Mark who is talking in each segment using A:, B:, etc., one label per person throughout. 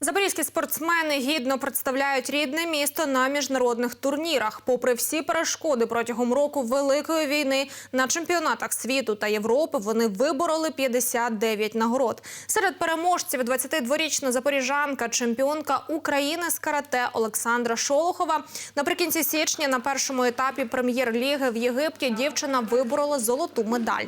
A: Запорізькі спортсмени гідно представляють рідне місто на міжнародних турнірах. Попри всі перешкоди протягом року великої війни на чемпіонатах світу та Європи вони вибороли 59 нагород. Серед переможців 22-річна запоріжанка, чемпіонка України з карате Олександра Шолохова. Наприкінці січня на першому етапі прем'єр-ліги в Єгипті дівчина виборола золоту медаль.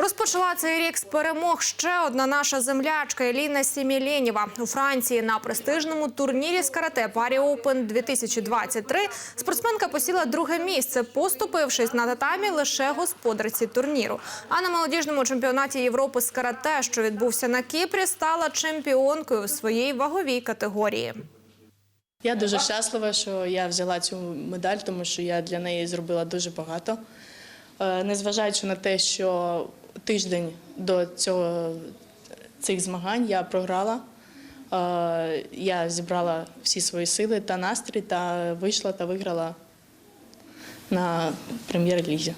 A: Розпочала цей рік з перемог ще одна наша землячка Еліна Сімєлєнєва. У Франції на престижному турнірі з карате Парі Оупен 2023 спортсменка посіла друге місце, поступившись на татамі лише господарці турніру. А на молодіжному чемпіонаті Європи з карате, що відбувся на Кіпрі, стала чемпіонкою у своїй ваговій категорії.
B: Я дуже щаслива, що я взяла цю медаль, тому що я для неї зробила дуже багато. Е, Незважаючи на те, що тиждень до цього, цих змагань я програла. Е, Я зібрала всі свої сили та настрій та вийшла та виграла на прем'єр-лізі.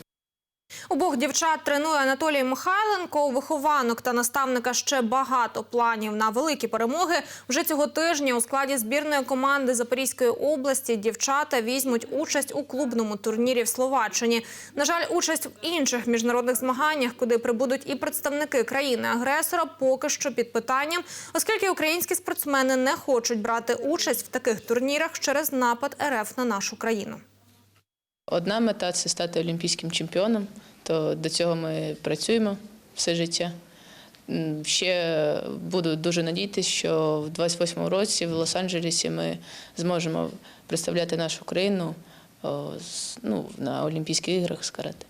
A: Обох дівчат тренує Анатолій Михайленко. У вихованок та наставника ще багато планів на великі перемоги. Вже цього тижня у складі збірної команди Запорізької області дівчата візьмуть участь у клубному турнірі в Словаччині. На жаль, участь в інших міжнародних змаганнях, куди прибудуть і представники країни-агресора, поки що під питанням, оскільки українські спортсмени не хочуть брати участь в таких турнірах через напад РФ на нашу країну.
C: Одна мета це стати олімпійським чемпіоном, то до цього ми працюємо все життя. Ще буду дуже надіятися, що в 28-му році в Лос-Анджелесі ми зможемо представляти нашу країну ну, на Олімпійських іграх з карате.